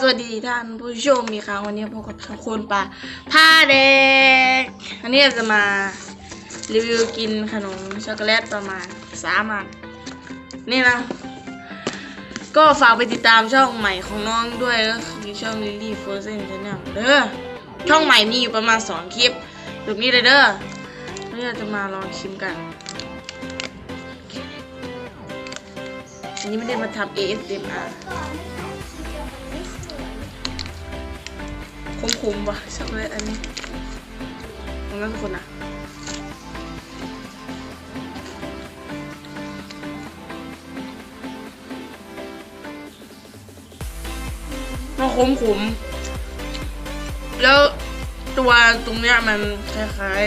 สวัสดีท่านผู้ชมมีครั้งวันนี้พบกับช่องคนป่าผ้าเด็กอันนี้จะมารีวิวกินขนมช็อกโกแลตประมาณสามอันนี่นะ ก็ฝากไปติดตามช่องใหม่ของน้องด้วยก็คือช่อง Lily Frozen Channel เด้อช่องใหม่มีอยู่ประมาณสองคลิปแบบนี้เลยเด้อแล้เราจะมาลองชิมกันอันนี้ไม่ได้มาทำ ASMR คุ้มว่ะช็อกโกแลตอันนี้ของนั่นทุกคนนะมันขมๆแล้วตัวตรงเนี้ยมันคล้าย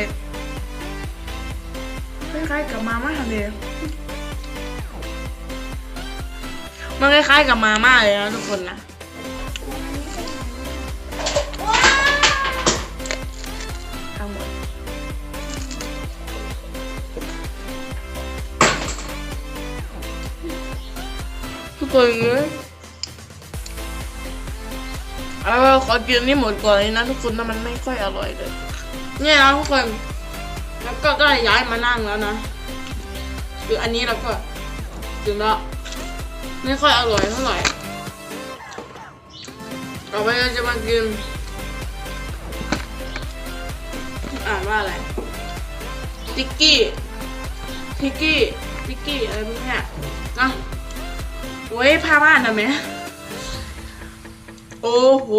ๆ คล้ายๆกับมาม่าเลยมันคล้ายๆกับมาม่าเลยนะทุกคนนะ คนเลยเอาขอกินนี่หมดก่อนเลยนะทุกคนนะมันไม่ค่อยอร่อยเลย เนี่ยนะทุกคน แล้วก็ก็ย้ายมานั่งแล้วนะ คืออันนี้เราก็กินแล้วไม่ค่อยอร่อยเท่าไหร่ต่อไปเราจะมากิน อ่านว่าอะไรติกกี้ทิกกี้ติกกี้อะไรพวกเนี้ยนะ โอ้ยพาบ้านนะแม่โอ้โห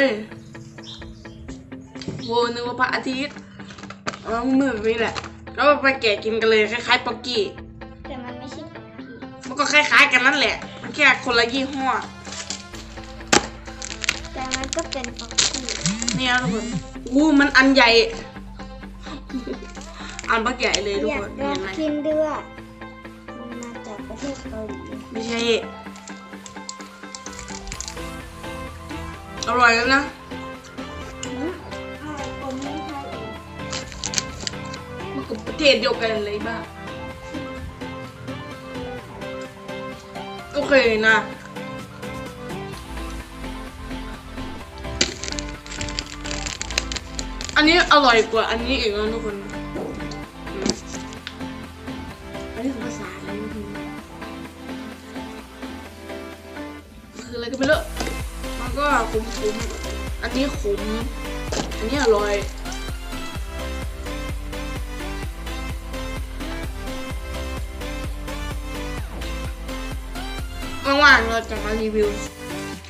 ยโหนึกว่าพระอาทิตย์อ๋อมือแบบนี้แหละ แล้วไปแกะกินกันเลยคล้ายๆป๊อกกี้ แต่มันไม่ใช่มันก็คล้ายๆกันนั่นแหละ มันแค่คนละยี่ห้อ แต่มันก็เป็นป๊อกกี้เนี่ยทุกคนอู้มันอันใหญ่ อันบักใหญ่เลยทุกอยาคกนลอเห็งนไหมกินด้วยมันมาจากประเทศเกาหลีไม่ใช่ อร่อยแล้วนะอืมใช่ผมไม่ใช่เองมันกับประเทศเดียวกันเลยบ้าโอเคนะอันนี้อร่อยกว่าอันนี้อีกนะทุกคน อันนี้คือภาษาอะไรคืออะไรก็ไม่รู้ ก็ขมๆ อันนี้ขมอันนี้อร่อยว่างเราจะมารีวิว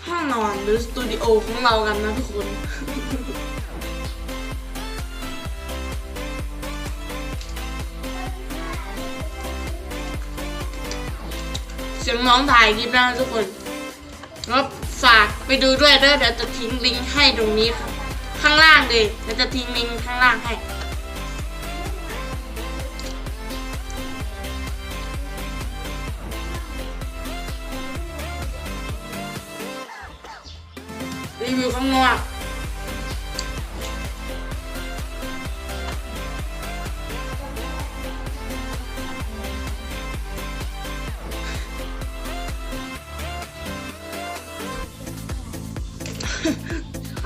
ห้องนอนหรือสตูดิโอของเรากันนะทุกคนเสียงน้องถ่ายคลิปนะทุกคนแล้ว ฝากไปดูด้วยเด้อเดี๋ยวจะทิ้งลิงก์ให้ตรงนี้ค่ะข้างล่างเลยเดี๋ยวจะทิ้งลิงก์ข้างล่างให้รีวิวข้างนอก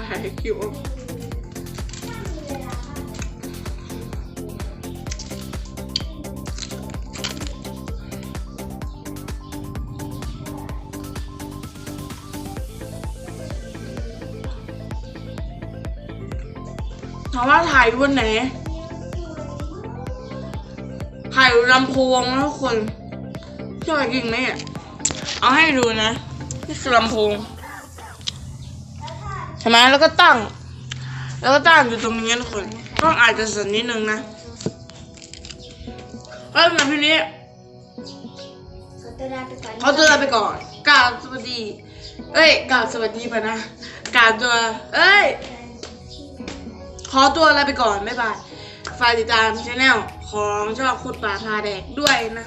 หายคิวถามว่าถ่ายอยู่นไหน ถ่ายลำโพงนะทุกคนชอบจริงไหมอะ เอาให้ดูนะ นี่คือลำโพง ใช่ไหมแล้วก็ตั้ง แล้วก็ตั้งอยู่ตรงนี้ทุกคนกล้องอาจจะสั่นนิดนึงนะแล้วสำหรับพี่นี้ขอตัวลาไปก่อนเขาตัวลาไปก่อนกราบสวัสดี เอ้ยกราบสวัสดีไปนะกราบตัว เอ้ย ขอตัวลาไปก่อน บ๊ายบาย ฝากติดตามช anel ของช่องคุดป่าพาแดกด้วยนะ